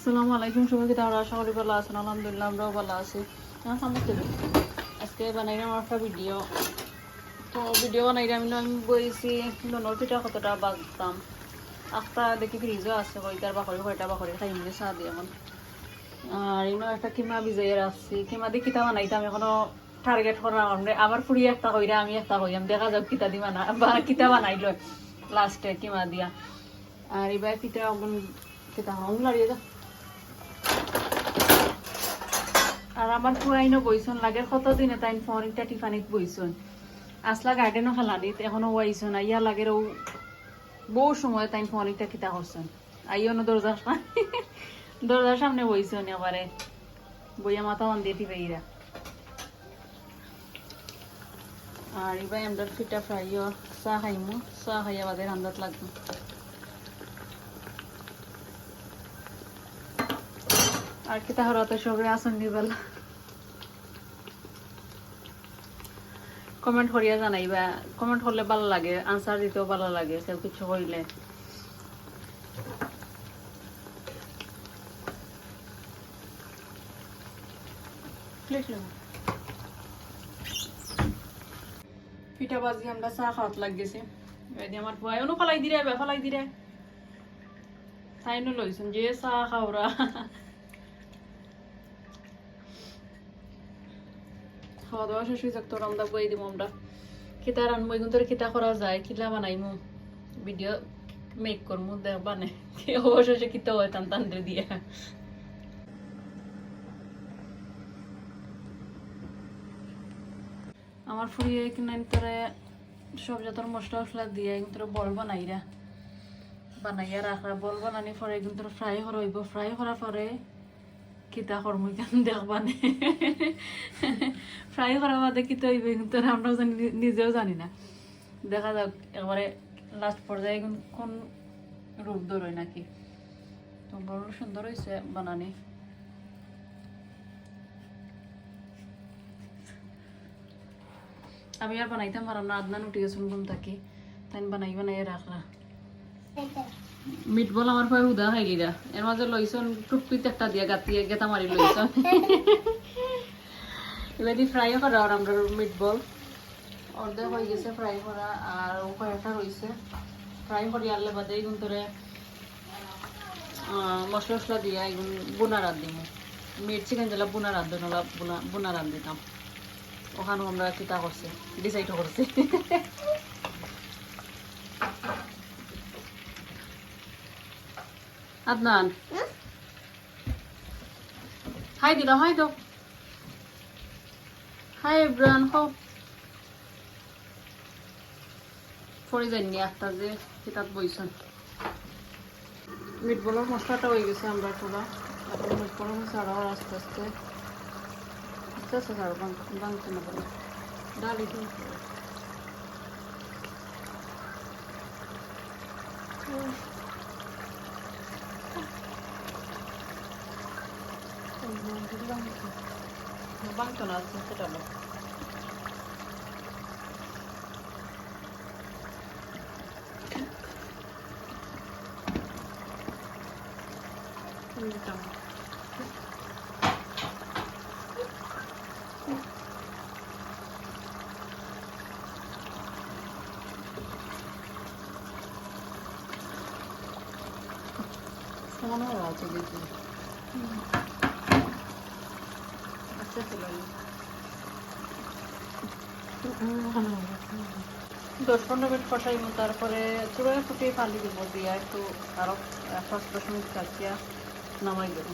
আসসালামু আলাইকুম, সবাইকে তাহলে আশা করি ভালো আছেন, আলহামদুলিল্লাহ আমরাও ভালো আছি। আমার থেকে। আজকে বানাইলাম একটা ভিডিও তো ভিডিও বানাইলে আমি বইছি ননর পিঠা কতটা বাগতাম একটা দেখি ফ্রিজও আছে কয়টার বাকরি, কয়টা বাকরি, খাই মিলে চা দিয়ে এখন। আর ইনো একটা কিমা ভিজাইয়ে রাখছি কিমা দিয়ে কিতা বানাইতাম, এখনও টার্গেট করা আমরা আমার ফুড়ি একটা কইরা আমি একটা কইরাম দেখা যাক কিতা দি বানা, বা কিতা বানাইল। লাস্টে কিমা দিয়া। আর এবার পিঠা কিতা হং লাড়িয়ে যা। আর আমার পুরাইনো বইছন লাগে কতদিনে তাই ফরিংটা টিফানিত বইছন আসলা গার্ডেনও খালানিত এখনও ওয়াইছন আইয়া লাগে ও বহু সময় তাই ফরিংটা কিতা করছেন আইও না দরজার দরজার সামনে বইছন এবারে। বইয়া মাথা অন দিয়ে টিপাইরা আর এবার আমরা পিঠা ফ্রাইও, চা খাইমু, চা খাইয়া বাদে রান্দাত লাগবো। আর কি, তাহলে তো সবাই আসন নিবেলা কমেন্ট করিয়া জানাইবা। কমেন্ট করলে ভালো লাগে আনসার দিতেও ভালো লাগে, কেউ কিছু কইলে। পিঠা বাজি আমরা চা খাওয়াত লাগতেছে। এদি আমার পুয়াই অনু ফলাই দিরে বে ফলাই দিরে। তাইনো লইছেন যে চা খাওরা। খাওয়া দাওয়া শেষ হয়ে যাক আমরা বই দিব আমরা। খিতা রানবো এখন তোর খিতা করা যায় খিলা বানাইমু। ভিডিও মেক করমু দেখবা নে অবশেষে খিতা হয়, টান টান দিয়ে। আমার ফুরিয়ে কিনা তোরে সব যত মশলা মশলা দিয়ে তোর বল বানাইরা। বানাইয়া রাখা, বল বানানি পরে একদিন তোর ফ্রাই করা হইব। ফ্রাই করার পরে কিতা কর্ম কেন দেখবা নে? ফ্রাই করা বাদে কিতা হইবে কিন্তু আমরাও জানি নিজেও জানি না। দেখা যাক একবারে লাস্ট পর্যায়ে কোন রূপ ধরয় নাকি? তো বড় সুন্দর হয়েছে বানানি। আমি আর বানাইতাম পারাম না আদনান উঠে গেছিল ঘুম থাকি। তাই বানাই বানাই রাখলা মিট বল আমার পায়ে উদা খাই লিরা এর মাঝে লইছন টুকপিতে একটা দিয়া গাতিয়ে গেতা মারি লইছন। এবার ফ্রাইও করা আর আমরা মিট বল অর্ধেক হয়ে গেছে ফ্রাই করা আর কয়েকটা রয়েছে ফ্রাই করি আনলে বাদে এগুন তোরে মশলা মশলা দিয়া এগুন বুনা রাত দিব মিট চিকেন দিলা বুনা রাত দিন বুনা বুনা রাত দিতাম। ওখানেও আমরা কিতা করছি ডিসাইড করছি। আদনান হাই দিলা হাই দাও হাই ইব্রান হো পরে যাইনি একটা যে কিতাব বইছেন মিট বলার মশলাটা হয়ে গেছে আমরা পুরা তারপরে মিট বলার মশলা আস্তে আস্তে আস্তে আস্তে ছাড়ো বাংতে না বলে ডাল একটু বাংতো না আস্তে আস্তে ডালো সমান হওয়া আছে দেখি আস্তে আস্তে লাগে দশ পনেরো মিনিট কষাইব, তারপরে চুড়ায় ফুটিয়ে পানি দিব দিয়া একটু আরও পাঁচ দশ মিনিট কাটিয়া নামাই দেবো।